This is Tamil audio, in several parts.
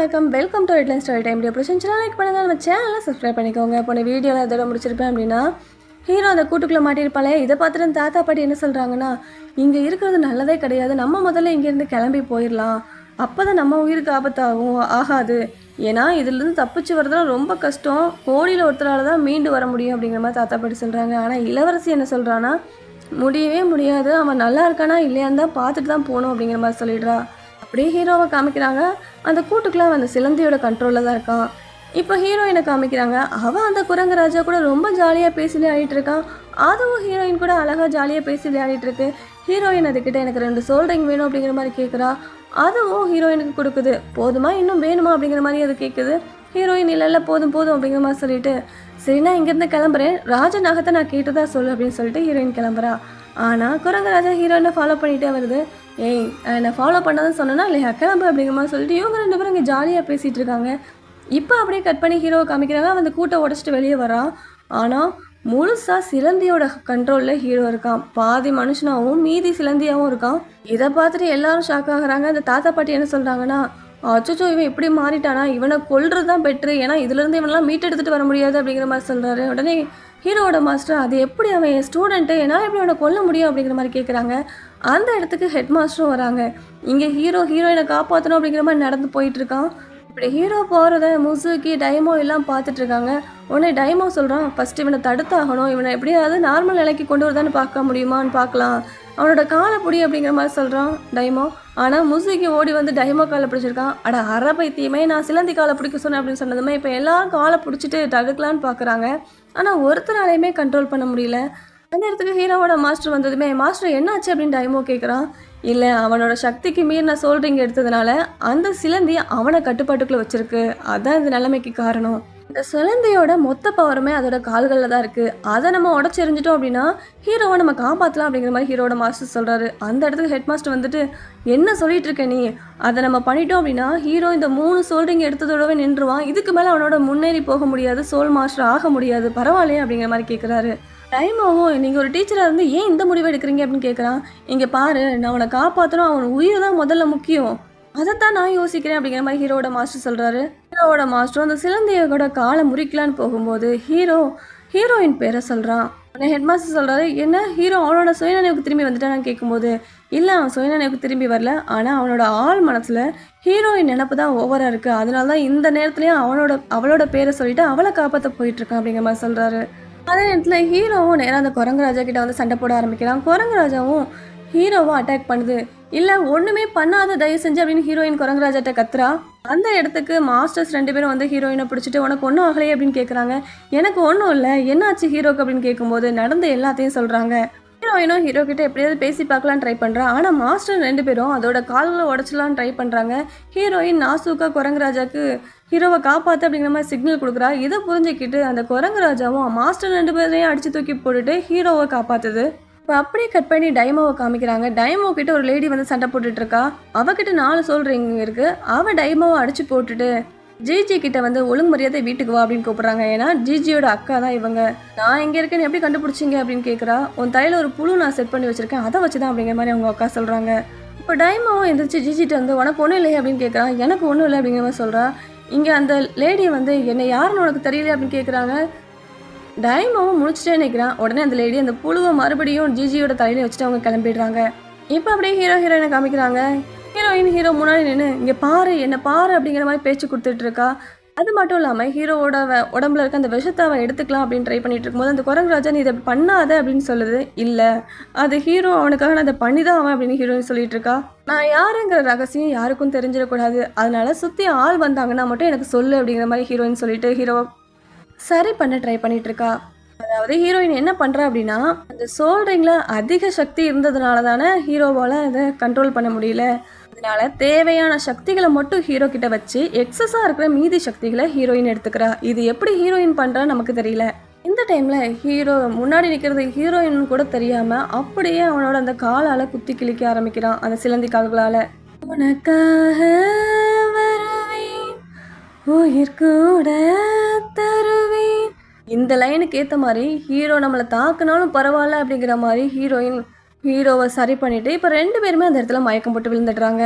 வணக்கம். Welcome to headline story time எப்படி பிடிச்சிருந்துச்சுன்னா லைக் பண்ணுங்கள் நம்ம சேனலை சப்ஸ்கிரைப் பண்ணிக்கோங்க. போன வீடியோவில் எதோட முடிச்சிருப்பேன் அப்படின்னா ஹீரோ அந்த கூட்டுக்குள்ளே மாட்டியிருப்பாளே. இதை பார்த்துட்டு தாத்தா பாட்டி என்ன சொல்கிறாங்கன்னா இங்கே இருக்கிறது நல்லதே கிடையாது. நம்ம முதல்ல இங்கேருந்து கிளம்பி போயிடலாம் அப்போ தான் நம்ம உயிருக்கு ஆபத்தாகும். ஆகாது. ஏன்னா இதுலேருந்து தப்பிச்சு வரதுலாம் ரொம்ப கஷ்டம். கோடியில் ஒருத்தரால் தான் மீண்டு வர முடியும் அப்படிங்கிற மாதிரி தாத்தா பாட்டி சொல்கிறாங்க ஆனால் இளவரசி என்ன சொல்கிறான்னா முடியவே முடியாது. அவன் நல்லா இருக்கானா இல்லையான்னு தான் பார்த்துட்டு தான் போகணும் அப்படிங்கிற மாதிரி சொல்லிடுறா. அப்படியே ஹீரோவை காமிக்கிறாங்க. அந்த கூட்டுக்குள்ள அந்த சிலந்தியோட கண்ட்ரோலில் தான் இருக்கான். இப்போ ஹீரோயினை காமிக்கிறாங்க. அவன் அந்த குரங்கு ராஜா கூட ரொம்ப ஜாலியாக பேசி விளையாடிட்டு இருக்கான். அதுவும் ஹீரோயின் கூட அழகாக ஜாலியாக பேசி விளையாடிட்டு இருக்கு. ஹீரோயின் அதுக்கிட்ட எனக்கு ரெண்டு சோல்ட்ரிங் வேணும் அப்படிங்கிற மாதிரி கேட்குறா அதுவும் ஹீரோயினுக்கு கொடுக்குது. போதுமா? இன்னும் வேணுமா? அப்படிங்கிற மாதிரி அது கேட்குது ஹீரோயின் இல்லை இல்லை போதும் போதும் அப்படிங்கிற மாதிரி சொல்லிட்டு சரி நான் இங்கேருந்து கிளம்புறேன். ராஜநகத்தை நான் கேட்டதா சொல்லு அப்படின்னு சொல்லிட்டு ஹீரோயின் கிளம்புறா. ஆனால் குரங்கராஜா ஹீரோயினை ஃபாலோ பண்ணிகிட்டே வருது. ஏய் நான் என்னை ஃபாலோ பண்ணாதான் சொன்னேன்னா இல்லையா கிளம்பு அப்படிங்கிற மாதிரி சொல்லிட்டு இவங்க ரெண்டு பேரும் இங்கே ஜாலியாக பேசிகிட்டு இருக்காங்க. இப்போ அப்படியே கட் பண்ணி ஹீரோ காமிக்கிறாங்க. அந்த கூட்டை உடச்சிட்டு வெளியே வரான் ஆனால் முழுசாக சிலந்தியோட கண்ட்ரோலில் ஹீரோ இருக்கான். பாதி மனுஷனாகவும் மீதி சிலந்தியாகவும் இருக்கான். இதை பார்த்துட்டு எல்லாரும் ஷாக் ஆகுறாங்க. அந்த தாத்தா பாட்டி என்ன சொல்கிறாங்கன்னா அச்சோ இவன் இப்படி மாறிட்டானா? இவனை கொல்றது தான் பெட்ரு ஏன்னா இதுலேருந்து இவனெல்லாம் மீட் எடுத்துகிட்டு வர முடியாது அப்படிங்கிற மாதிரி சொல்கிறாரு உடனே ஹீரோவோட மாஸ்டர்? அது எப்படி அவன் என் ஸ்டூடெண்ட்டு என்னால் எப்படி அவனை கொல்ல முடியும் அப்படிங்கிற மாதிரி கேட்குறாங்க அந்த இடத்துக்கு ஹெட் மாஸ்டரும் வராங்க. இங்கே ஹீரோ ஹீரோயினை காப்பாற்றணும் அப்படிங்கிற மாதிரி நடந்து போயிட்டு இருக்கான் இப்படி ஹீரோ போகிறத முசுக்கி டைமோ எல்லாம் பார்த்துட்டு இருக்காங்க. உடனே டைமோ சொல்கிறான் ஃபஸ்ட்டு இவனை தடுத்தாகணும். இவனை எப்படியாவது நார்மல் நிலைக்கு கொண்டு வரதான்னு பார்க்க முடியுமான்னு பார்க்கலாம். அவனோட காலை பிடி அப்படிங்கிற மாதிரி சொல்கிறான் டைமோ. ஆனால் முசுகி ஓடி வந்து டைமோ காலை பிடிச்சிருக்கான். அட அரை பைத்தியமே நான் சிலந்தி காலை பிடிக்க சொன்னேன் அப்படின்னு சொன்னதுமே இப்போ எல்லாரும் காலை பிடிச்சிட்டு தடுக்கலான்னு பார்க்குறாங்க ஆனால் ஒருத்தராலையுமே கண்ட்ரோல் பண்ண முடியல. அந்த இடத்துக்கு ஹீரோவோட மாஸ்டர் வந்ததுமே மாஸ்டர் என்னாச்சு? அப்படின்னு டைமோ கேட்குறான் இல்லை அவனோட சக்திக்கு மீறின சோல்ட்ரிங் எடுத்ததுனால அந்த சிலந்தி அவனை கட்டுப்பாட்டுக்குள்ளே வச்சிருக்கு. அதுதான் இந்த நிலைமைக்கு காரணம். இந்த சிலந்தையோட மொத்த பவருமே அதோட கால்களில் தான் இருக்குது அதை நம்ம உடச்செறிஞ்சிட்டோம் அப்படின்னா ஹீரோவை நம்ம காப்பாற்றலாம் அப்படிங்கிற மாதிரி ஹீரோட மாஸ்டர் சொல்கிறாரு அந்த இடத்துக்கு ஹெட் மாஸ்டர் வந்துட்டு என்ன சொல்லிட்டு இருக்க நீ? அதை நம்ம பண்ணிட்டோம் அப்படின்னா ஹீரோ இந்த மூணு சோல்டிங் எடுத்ததோடவே நின்றுவான். இதுக்கு மேலே அவனோட முன்னேறி போக முடியாது சோல் மாஸ்டர் ஆக முடியாது. பரவாயில்லையே அப்படிங்கிற மாதிரி கேட்குறாரு டைம் ஆகும். நீங்கள் ஒரு டீச்சராக இருந்து ஏன் இந்த முடிவு எடுக்கிறீங்க அப்படின்னு கேட்குறான் இங்கே பாரு நான் அவனை காப்பாற்றணும் அவன் உயிர் தான் முதல்ல முக்கியம். அதைத்தான் நான் யோசிக்கிறேன் அப்படிங்கிற மாதிரி ஹீரோவோட மாஸ்டர் சொல்கிறாரு ஹீரோவோட மாஸ்டரும் அந்த சிலந்தையோட காலை முறிக்கலான்னு போகும்போது ஹீரோ ஹீரோயின் பேரை சொல்கிறான் உடனே ஹெட் மாஸ்டர் சொல்கிறாரு என்ன ஹீரோ அவனோட சுயநினைவுக்கு திரும்பி வந்துட்டான்னு கேட்கும்போது இல்லை அவன் சுயநினைவுக்கு திரும்பி வரல. ஆனால் அவனோட ஆள் மனசில் ஹீரோயின் நினப்பு தான் ஓவராக இருக்குது அதனால தான் இந்த நேரத்துலையும் அவனோட அவளோட பேரை சொல்லிட்டு அவளை காப்பாற்ற போயிட்டுருக்கான் அப்படிங்கிற மாதிரி சொல்கிறாரு அதே நேரத்தில் ஹீரோவும் நேராக அந்த குரங்கராஜா கிட்ட வந்து சண்டை போட ஆரம்பிக்கிறான். குரங்கராஜாவும் ஹீரோவை அட்டாக் பண்ணுது. இல்லை ஒன்றுமே பண்ணாத தயவு செஞ்சு அப்படின்னு ஹீரோயின் குரங்கராஜாட்ட கத்துறா? அந்த இடத்துக்கு மாஸ்டர்ஸ் ரெண்டு பேரும் வந்து ஹீரோயினை பிடிச்சிட்டு உனக்கு ஒன்றும் ஆகலையே அப்படின்னு கேட்குறாங்க எனக்கு ஒன்றும் இல்லை. என்னாச்சு ஹீரோக்கு? அப்படின்னு கேட்கும்போது நடந்த எல்லாத்தையும் சொல்கிறாங்க ஹீரோயினும் ஹீரோ கிட்ட எப்படியாவது பேசி பார்க்கலாம் ட்ரை பண்ணுறா ஆனால் மாஸ்டர் ரெண்டு பேரும் அதோட கால்களை உடச்சிடலாம்னு ட்ரை பண்ணுறாங்க ஹீரோயின் நாசூக்கா குரங்கராஜாக்கு ஹீரோவை காப்பாற்று அப்படிங்கிற மாதிரி சிக்னல் கொடுக்குறா. இதை புரிஞ்சுக்கிட்டு அந்த குரங்குராஜாவும் மாஸ்டர் ரெண்டு பேரையும் அடித்து தூக்கி போட்டுட்டு ஹீரோவை காப்பாற்றுது இப்போ அப்படியே கட் பண்ணி டைமோவை காமிக்கிறாங்க. டைமோ கிட்ட ஒரு லேடி வந்து சண்டை போட்டுட்டு இருக்கா அவகிட்ட நாலு சொல்றீங்க இருக்கு. அவ டைமோவை அடிச்சு போட்டுட்டு ஜிஜி கிட்ட வந்து ஒழுங்கு மரியாதை வீட்டுக்கு வா அப்படின்னு கூப்பிடுறாங்க. ஏன்னா ஜிஜியோட அக்கா தான் இவங்க. நான் எங்கே இருக்கேன்னு எப்படி கண்டுபிடிச்சிங்க அப்படின்னு கேட்குறா உன் தலையில ஒரு புழு நான் செட் பண்ணி வச்சிருக்கேன். அதை வச்சு தான் அப்படிங்கிற மாதிரி அவங்க அக்கா சொல்றாங்க. இப்போ டைமோவும் எந்திரிச்சு ஜிஜிட்ட வந்து உனக்கு ஒன்றும் இல்லையே அப்படின்னு கேட்குறான் எனக்கு ஒன்றும் இல்லை அப்படிங்கிற மாதிரி சொல்கிறா இங்கே அந்த லேடி வந்து என்னை யாருன்னு உனக்கு தெரியல அப்படின்னு கேட்குறாங்க டைமாவும் முடிச்சுட்டே நிற்கிறான் உடனே அந்த லேடி அந்த புழுவை மறுபடியும் ஜிஜியோட தலையில வச்சுட்டு அவங்க கிளம்பிடுறாங்க. இப்போ அப்படியே ஹீரோ ஹீரோயினை காமிக்கிறாங்க. ஹீரோயின் ஹீரோ முன்னாடி நின்று இங்கே பாரு என்ன பாரு அப்படிங்கிற மாதிரி பேச்சு கொடுத்துட்டு இருக்கா. அது மட்டும் இல்லாமல் ஹீரோவோட உடம்புல இருக்க அந்த விஷத்தை அவன் எடுத்துக்கலாம் அப்படின்னு ட்ரை பண்ணிட்டு இருக்கும்போது அந்த குரங்குராஜா நீ இதை பண்ணாத அப்படின்னு சொல்லுது. இல்லை. அது ஹீரோ அவனுக்காக நான் அதை பண்ணி தான் அவன் அப்படின்னு ஹீரோயின் சொல்லிட்டு இருக்கா. நான் யாருங்கிற ரகசியம் யாருக்கும் தெரிஞ்சிடக்கூடாது. அதனால சுற்றி ஆள் வந்தாங்கன்னா மட்டும் எனக்கு சொல்லு அப்படிங்கிற மாதிரி ஹீரோயின் சொல்லிட்டு ஹீரோ சரி பண்ண ட்ரை பண்ணிட்டு இருக்கா அதாவது ஹீரோயின் என்ன பண்ணுறா அப்படின்னா அந்த சோல்ட்ரிங்கில் அதிக சக்தி இருந்ததுனால தானே ஹீரோவால் இதை கண்ட்ரோல் பண்ண முடியல. அதனால தேவையான சக்திகளை மட்டும் ஹீரோ கிட்ட வச்சு எக்ஸஸாக இருக்கிற மீதி சக்திகளை ஹீரோயின் எடுத்துக்கிறா. இது எப்படி ஹீரோயின் பண்ணுறா நமக்கு தெரியல. இந்த டைமில் ஹீரோ முன்னாடி நிற்கிறது ஹீரோயின் கூட தெரியாமல் அப்படியே அவனோட அந்த காலால் குத்தி கிழிக்க ஆரம்பிக்கிறான் அந்த சிலந்தி கால்களால் உனக்காக வருவேன் உயிர் கூட இந்த லைனுக்கு ஏற்ற மாதிரி ஹீரோ நம்மளை தாக்குனாலும் பரவாயில்ல அப்படிங்கிற மாதிரி ஹீரோயின் ஹீரோவை சரி பண்ணிவிட்டு இப்போ ரெண்டு பேருமே அந்த இடத்துல மயக்கம் போட்டு விழுந்துடுறாங்க.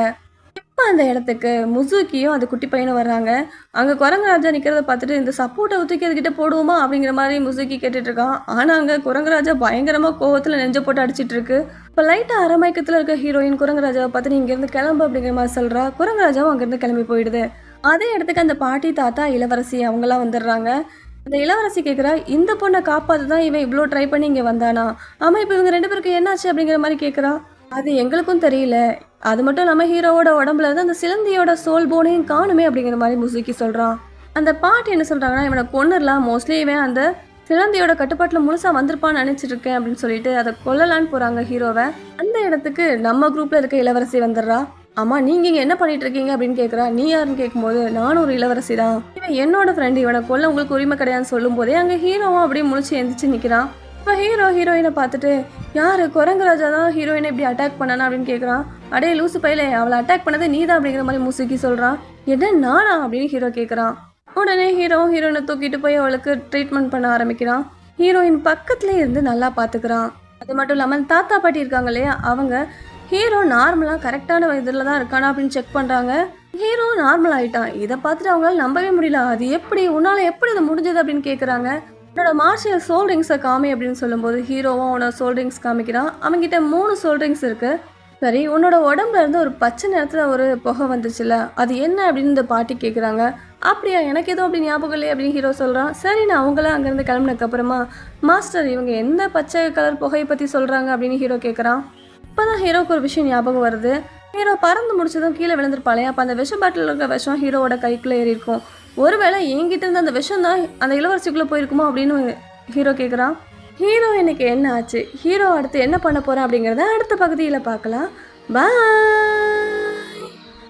இப்போ அந்த இடத்துக்கு முசுக்கியும் அந்த குட்டி பையனும் வர்றாங்க. அங்கே குரங்கராஜா நிற்கிறத பார்த்துட்டு இந்த சப்போர்ட்டை தூக்கி அதுக்கிட்ட போடுவோமா அப்படிங்கிற மாதிரி முசுக்கி கேட்டுட்ருக்கான் ஆனால் அங்கே குரங்குராஜா பயங்கரமாக கோவத்தில் நெஞ்ச போட்டு அடிச்சிட்டு இருக்கு. இப்போ லைட்டாக அரமயக்கத்தில் இருக்க ஹீரோயின் குரங்கராஜாவை பார்த்துட்டு இங்கேருந்து கிளம்பு அப்படிங்கிற மாதிரி சொல்கிறா குரங்கராஜாவும் அங்கேருந்து கிளம்பி போயிடுது. அதே இடத்துக்கு அந்த பாட்டி தாத்தா இளவரசி அவங்களாம் வந்துடுறாங்க. அந்த இளவரசி கேட்குறா இந்த பொண்ணை காப்பாற்ற தான் இவன் இவ்வளோ ட்ரை பண்ணி இங்கே வந்தானா? ஆமாம் இப்போ இவங்க ரெண்டு பேருக்கு என்னாச்சு? அப்படிங்கிற மாதிரி கேட்குறா அது எங்களுக்கும் தெரியல. அது மட்டும் நம்ம ஹீரோவோட உடம்புல இருந்து அந்த சிலந்தியோட சோல் போனையும் காணுமே அப்படிங்கிற மாதிரி முசுக்கி சொல்கிறான் அந்த பாட்டு என்ன சொல்கிறாங்கன்னா இவனை கொண்டுடலாம் மோஸ்ட்லி இவன் அந்த சிலந்தியோட கட்டுப்பாட்டில் முழுசாக வந்திருப்பான்னு நினச்சிட்டு இருக்கேன் அப்படின்னு சொல்லிட்டு அதை கொல்லலான்னு போகிறாங்க ஹீரோவை. அந்த இடத்துக்கு நம்ம குரூப்பில் இருக்க இளவரசி வந்துடுறா. அம்மா நீங்கள் இங்கே என்ன பண்ணிட்டு இருக்கீங்க அப்படின்னு கேட்குறா நீ யாருன்னு கேட்கும்போது நானும் ஒரு இளவரசி தான். இவன் என்னோட ஃப்ரெண்டு இவனை கொல்ல உங்களுக்கு உரிமை கிடையாதுன்னு சொல்லும் போதே அங்கே ஹீரோவும் அப்படியே முழிச்சு எந்திரிச்சு நிற்கிறான் இப்போ ஹீரோ ஹீரோயினை பார்த்துட்டு யார்? குரங்குராஜா தான் ஹீரோயினை இப்படி அட்டாக் பண்ணனா? அப்படின்னு கேட்குறான் அடே லூசு பையில அவளை அட்டாக் பண்ணது நீ தான் அப்படிங்கிற மாதிரி முசுக்கி சொல்கிறான் என்ன நானா? அப்படின்னு ஹீரோ கேட்குறான் உடனே ஹீரோ ஹீரோயினை தூக்கிட்டு போய் அவளுக்கு ட்ரீட்மெண்ட் பண்ண ஆரம்பிக்கிறான் ஹீரோயின் பக்கத்துலேயே இருந்து நல்லா பார்த்துக்கிறான் அது மட்டும் இல்லாமல் தாத்தா பாட்டி இருக்காங்க இல்லையா அவங்க ஹீரோ நார்மலாக கரெக்டான இதில் தான் இருக்கானா அப்படின்னு செக் பண்ணுறாங்க ஹீரோ நார்மல் ஆகிட்டான் இதை பார்த்துட்டு அவங்களால நம்பவே முடியல. அது எப்படி உன்னால் எப்படி இது முடிஞ்சது அப்படின்னு கேட்குறாங்க உன்னோட மார்ஷியல் சோல் ரிங்ஸை காமி அப்படின்னு சொல்லும்போது ஹீரோவும் உன்னோட சோல் ரிங்ஸ் காமிக்கிறான். அவன்கிட்ட மூணு சோல் ரிங்ஸ் சரி உன்னோட உடம்புல இருந்து ஒரு பச்சை நேரத்தில் ஒரு புகை வந்துச்சுல அது என்ன அப்படின்னு இந்த பாட்டி கேட்குறாங்க அப்படியா எனக்கு எதுவும் அப்படி ஞாபகம் இல்லையே அப்படின்னு ஹீரோ சொல்கிறான் சரி நான் அவங்களாம் அங்கேருந்து கிளம்புனதுக்கப்புறமா மாஸ்டர் இவங்க எந்த பச்சை கலர் புகையை பற்றி சொல்கிறாங்க அப்படின்னு ஹீரோ கேட்குறான் இப்போ தான் ஹீரோக்கு ஒரு விஷயம் ஞாபகம் வருது. ஹீரோ பறந்து முடிச்சதும் கீழே விழுந்திருப்பாளே அப்போ அந்த விஷ பாட்டில் இருக்க விஷம் ஹீரோவோட கைக்குள்ளே ஏறி இருக்கும். ஒருவேளை என்கிட்ட இருந்த அந்த விஷம் தான் அந்த இளவரசிக்குள்ளே போயிருக்குமோ அப்படின்னு ஹீரோ கேட்குறான் ஹீரோ எனக்கு என்ன ஆச்சு? ஹீரோ அடுத்து என்ன பண்ண போகிறேன் அப்படிங்கிறத அடுத்த பகுதியில் பார்க்கலாம். பாய்